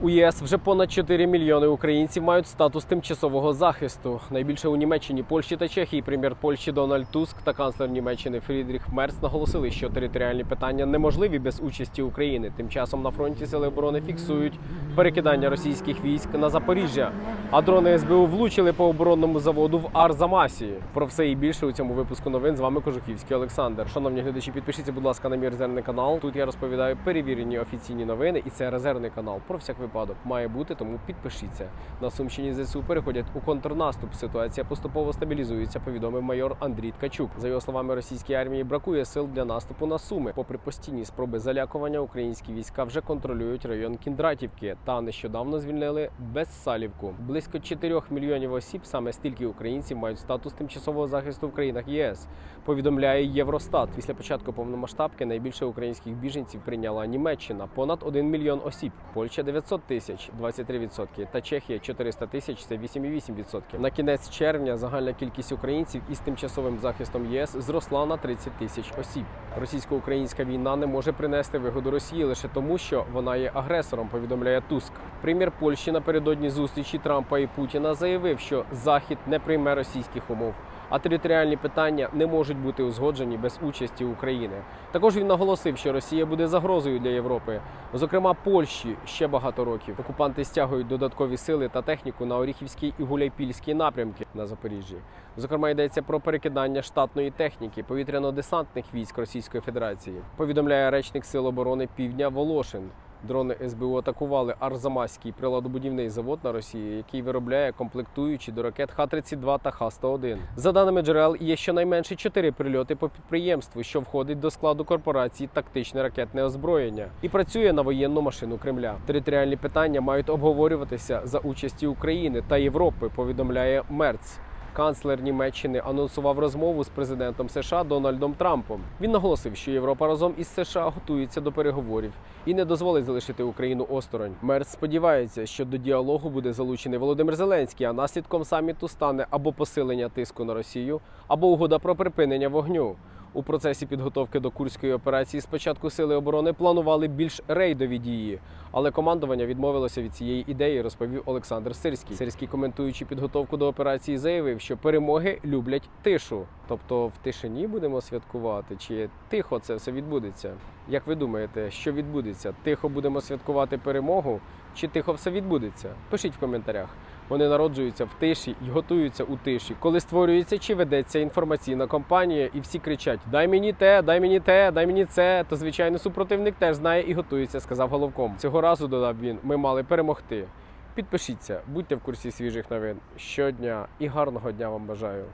У ЄС вже понад 4 мільйони українців мають статус тимчасового захисту. Найбільше у Німеччині, Польщі та Чехії прем'єр Польщі Дональд Туск та канцлер Німеччини Фрідріх Мерц наголосили, що територіальні питання неможливі без участі України. Тим часом на фронті сили оборони фіксують перекидання російських військ на Запоріжжя. А дрони СБУ влучили по оборонному заводу в Арзамасі. Про все і більше у цьому випуску новин з вами Кожухівський Олександр. Шановні глядачі, підпишіться, будь ласка, на мій резервний канал. Тут я розповідаю перевірені офіційні новини, і це резервний канал. Про всяк випадок має бути, тому підпишіться. На Сумщині ЗСУ переходять у контрнаступ. Ситуація поступово стабілізується. Повідомив майор Андрій Ткачук. За його словами, російській армії бракує сил для наступу на Суми. Попри постійні спроби залякування, українські війська вже контролюють район Кіндратівки та нещодавно звільнили Безсалівку. Близько 4 мільйонів осіб, саме стільки українців мають статус тимчасового захисту в країнах ЄС. Повідомляє Євростат. Після початку повномасштабки найбільше українських біженців прийняла Німеччина понад 1 мільйон осіб, Польща 900 тисяч 23%, та Чехія 400 тисяч це 8,8%. На кінець червня загальна кількість українців із тимчасовим захистом ЄС зросла на 30 тисяч осіб. Російсько-українська війна не може принести вигоду Росії лише тому, що вона є агресором. Повідомляє Туск. Прем'єр Польщі напередодні зустрічі Трампа і Путіна заявив, що Захід не прийме російських умов. А територіальні питання не можуть бути узгоджені без участі України. Також він наголосив, що Росія буде загрозою для Європи, зокрема Польщі, ще багато років. Окупанти стягують додаткові сили та техніку на Оріхівський і Гуляйпільський напрямки на Запоріжжі. Зокрема, йдеться про перекидання штатної техніки повітряно-десантних військ Російської Федерації. Повідомляє речник Сил оборони Півдня Волошин. Дрони СБУ атакували Арзамаський приладобудівний завод на Росії, який виробляє комплектуючі до ракет Х-32 та Х-101. За даними джерел, є щонайменше чотири прильоти по підприємству, що входить до складу корпорації тактичне ракетне озброєння і працює на воєнну машину Кремля. Територіальні питання мають обговорюватися за участі України та Європи. Повідомляє Мерц. Канцлер Німеччини анонсував розмову з президентом США Дональдом Трампом. Він наголосив, що Європа разом із США готується до переговорів і не дозволить залишити Україну осторонь. Мерц сподівається, що до діалогу буде залучений Володимир Зеленський, а наслідком саміту стане або посилення тиску на Росію, або угода про припинення вогню. У процесі підготовки до курської операції спочатку сили оборони планували більш рейдові дії, але командування відмовилося від цієї ідеї, розповів Олександр Сирський. Сирський, коментуючи підготовку до операції, заявив, що перемоги люблять тишу. Тобто в тишині будемо святкувати, чи тихо це все відбудеться? Як ви думаєте, що відбудеться? Тихо будемо святкувати перемогу, чи тихо все відбудеться? Пишіть в коментарях. Вони народжуються в тиші і готуються у тиші, коли створюється чи ведеться інформаційна кампанія, і всі кричать: Дай мені те, дай мені те, дай мені це. То звичайно супротивник теж знає і готується, сказав головком. Цього разу додав він: ми мали перемогти. Підпишіться, будьте в курсі свіжих новин щодня і гарного дня вам бажаю.